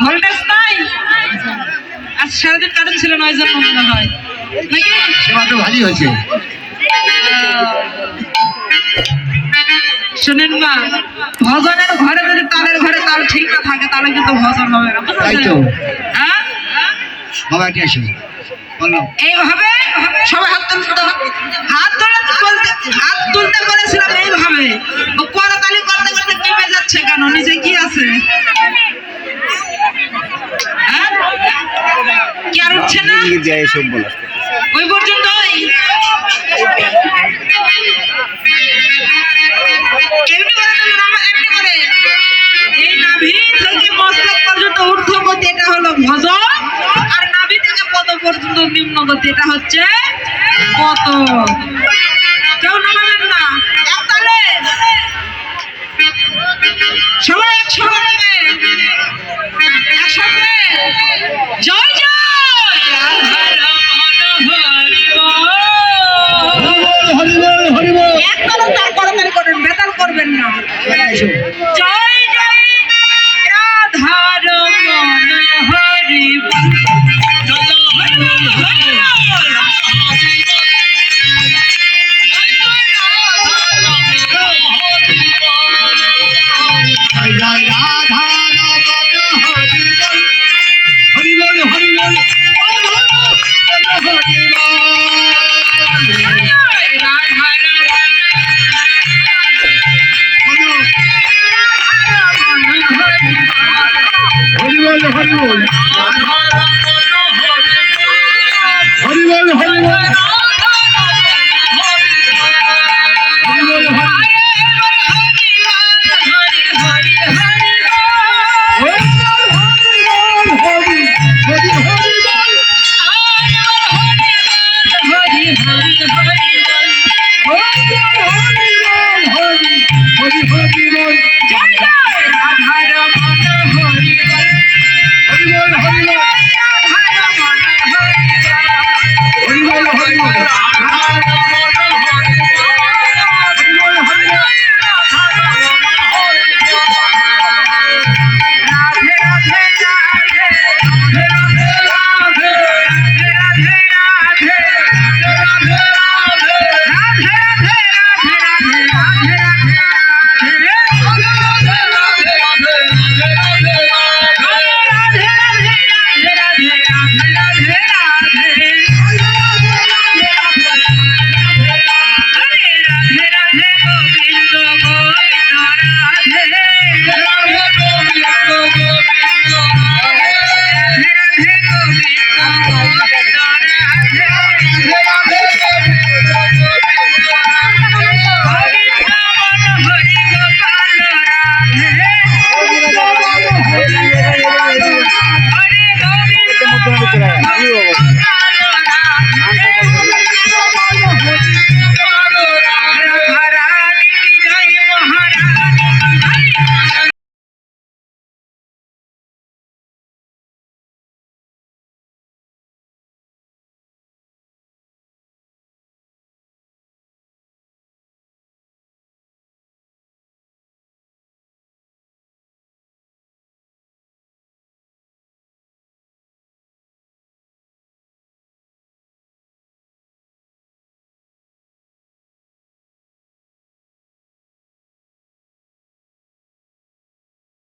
Voltage হয়েছে শোনেন না ভজনের ঘরে যদি তালের ঘরে তাল ঠিক না থাকে তাহলে কিন্তু ভজন হবে না? হ্যাঁ এইভাবে সবাই হাত তুলতে হাত তুলে বলতে কেন নিচে কি আছে? হ্যাঁ? কি আর উঠছে না? ওই পর্যন্তই। এমনি করে তো নামা- এমনি রাধা রমণ হরি হরিবল হরিবল। হরিবল হরিবল। Thank you. Yeah.